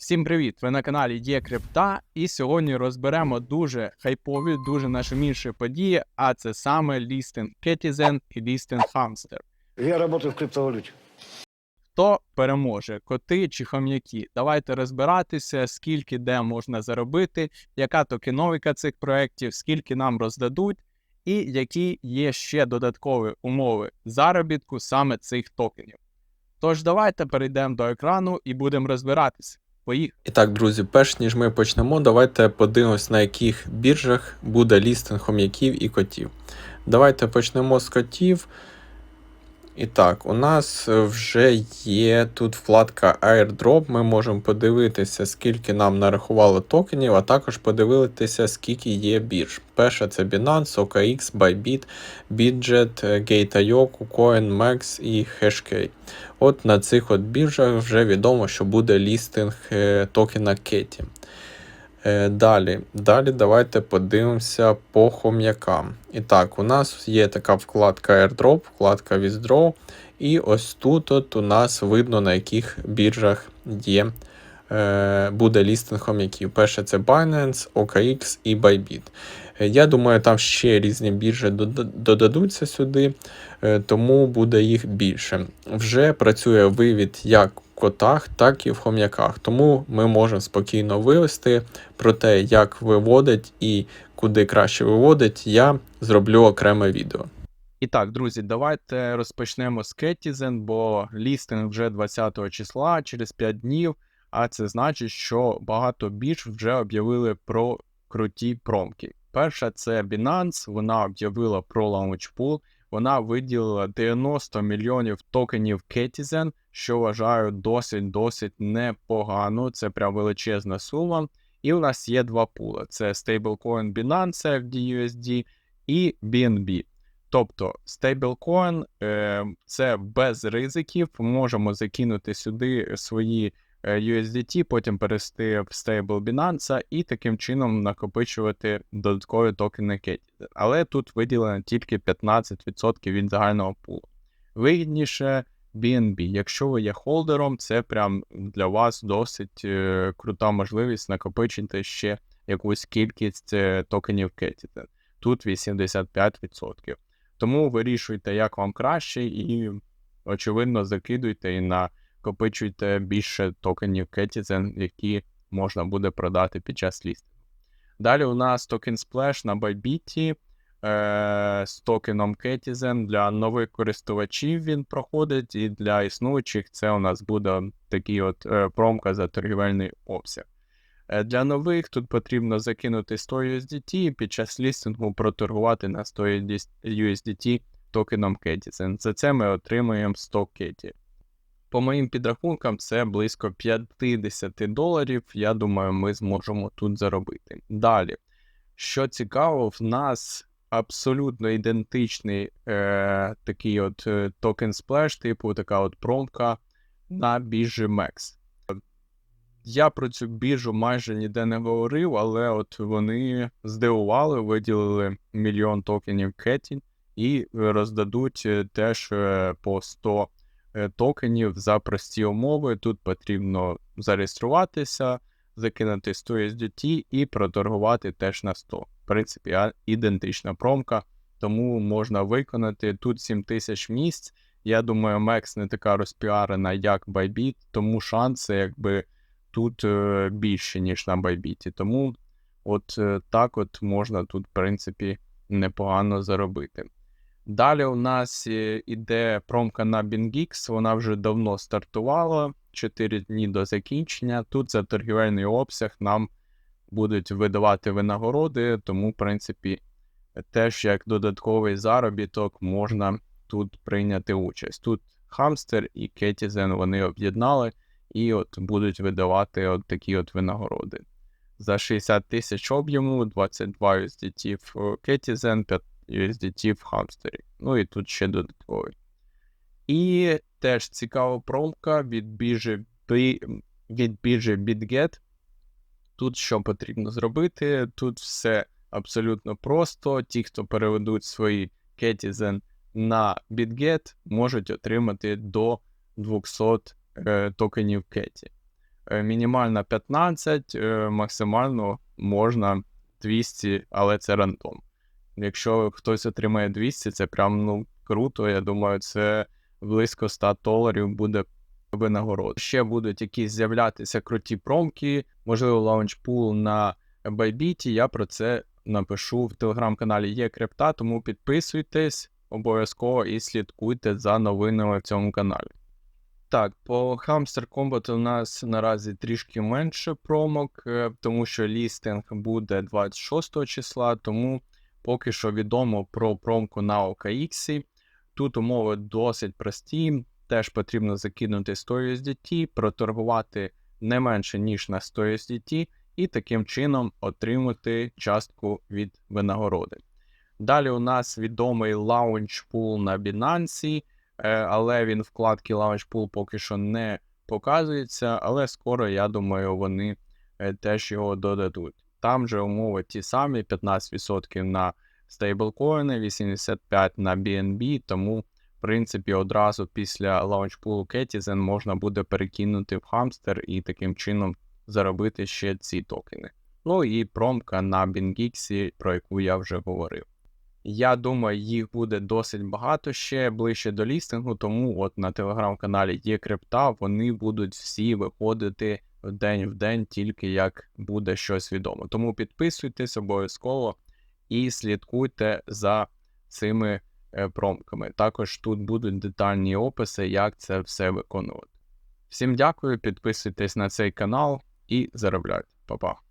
Всім привіт! Ви на каналі Є Крипта, і сьогодні розберемо дуже хайпові, дуже нашуміші події, а це саме лістинг Ketizen і лістинг Hamster. Я работаю в криптовалюте. Хто переможе, коти чи хом'яки? Давайте розбиратися, скільки де можна заробити, яка токеновика цих проєктів, скільки нам роздадуть, і які є ще додаткові умови заробітку саме цих токенів. Тож давайте перейдемо до екрану і будемо розбиратися. Поїхали! І так, друзі, перш ніж ми почнемо, давайте подивимось, на яких біржах буде лістинг хом'яків і котів. Давайте почнемо з котів. І так, у нас вже є тут вкладка Airdrop. Ми можемо подивитися, скільки нам нарахувало токенів, а також подивитися, скільки є бірж. Перша це Binance, OKX, Bybit, Bidget, Gate.io, KuCoin, Max і Hashkey. От на цих от біржах вже відомо, що буде лістинг е, токена Кеті. Е, Далі, далі давайте подивимося по хом'якам. І так, у нас є така вкладка Airdrop, вкладка Withdraw. І ось тут от у нас видно, на яких біржах є, е, буде лістинг хом'яків. Перше це Binance, OKX і Bybit. Е, Я думаю, там ще різні біржі додадуться сюди, тому буде їх більше. Вже працює вивід як котах, так і в хом'яках. Тому ми можемо спокійно вивести про те, як виводить і куди краще виводить, я зроблю окреме відео. І так, друзі, давайте розпочнемо з Ketizen, бо лістинг вже 20 числа, через 5 днів. А це значить, що багато бірж вже об'явили про круті промки. Перша це Binance, вона об'явила про Launchpool, вона виділила 90 мільйонів токенів Ketizen, що вважаю досить-досить непогано. Це прям величезна сума. І у нас є два пули: це стейблкоін Binance FDUSD і BNB. Тобто стейблкоін це без ризиків. Можемо закинути сюди свої USDT, потім перевести в стейбл Binance і таким чином накопичувати додаткові токени Кеті. Але тут виділено тільки 15% від загального пулу. Вигідніше BNB. Якщо ви є холдером, це прям для вас досить е, крута можливість накопичити ще якусь кількість е, токенів Кеті. Тут 85%. Тому вирішуйте, як вам краще, і, очевидно, закидуйте і накопичуйте більше токенів Ketizen, які можна буде продати під час лістингу. Далі у нас токен Splash на Bybit е, з токеном Ketizen. Для нових користувачів він проходить, і для існуючих це у нас буде такий от е, промка за торгівельний обсяг. Е, Для нових тут потрібно закинути 100 USDT і під час лістингу проторгувати на 100 USDT токеном Ketizen. За це ми отримуємо 100 кеті. По моїм підрахункам, це близько 50 доларів. Я думаю, ми зможемо тут заробити. Далі, що цікаво, в нас абсолютно ідентичний е, такий от е, токен Splash, типу така от промка на біржі MEX. Я про цю біржу майже ніде не говорив, але от вони здивували, виділили мільйон токенів Кеті і роздадуть е, теж е, по 100 е, токенів за прості умови. Тут потрібно зареєструватися, закинути 100 USDT і проторгувати теж на 100. В принципі, ідентична промка, тому можна виконати тут 7000 місць. Я думаю, Max не така розпіарена, як Bybit, тому шанси, якби тут е, більше, ніж на Байбіті. Тому от е, так от можна тут, в принципі, непогано заробити. Далі у нас е, іде промка на BingX, вона вже давно стартувала, 4 дні до закінчення. Тут за торгівельний обсяг нам будуть видавати винагороди, тому, в принципі, теж як додатковий заробіток можна тут прийняти участь. Тут Hamster і Ketizen вони об'єднали і от будуть видавати от такі от винагороди. За 60 тисяч об'єму, 22 USDT в 5 USDT в Hamster. Ну і тут ще додатковий. І теж цікава промка від біржі, від біржі BitGet. Тут що потрібно зробити? Тут все абсолютно просто. Ті, хто переведуть свої Ketizen на BitGet, можуть отримати до 200 е, токенів Кеті. е, мінімальна 15, е, максимально можна 200, але це рандом. Якщо хтось отримає 200, це прям ну круто. Я думаю, це близько 100 доларів буде винагород. Ще будуть якісь з'являтися круті промки, можливо, лаунчпул на Bybit. Я про це напишу в телеграм-каналі Є Крипта, тому підписуйтесь обов'язково і слідкуйте за новинами в цьому каналі. Так, по Hamster Combat у нас наразі трішки менше промок, е, тому що лістинг буде 26 числа, тому поки що відомо про промку на OKX. Тут умови досить прості. Теж потрібно закинути 100 USDT, проторгувати не менше, ніж на 100 USDT, і таким чином отримати частку від винагороди. Далі у нас відомий Pool на Binance, е, але він вкладки Pool поки що не показується, але скоро, я думаю, вони е, теж його додадуть. Там же умови ті самі: 15% на стейблкоїни, 85% на BNB, тому, в принципі, одразу після лаунчпулу Ketizen можна буде перекинути в хамстер і таким чином заробити ще ці токени. Ну і промка на BingX, про яку я вже говорив. Я думаю, їх буде досить багато ще ближче до лістингу, тому от на телеграм-каналі є крипта, вони будуть всі виходити день в день, тільки як буде щось відомо. Тому підписуйтесь обов'язково і слідкуйте за цими е, промками. Також тут будуть детальні описи, як це все виконувати. Всім дякую, підписуйтесь на цей канал і заробляйте. Па-па.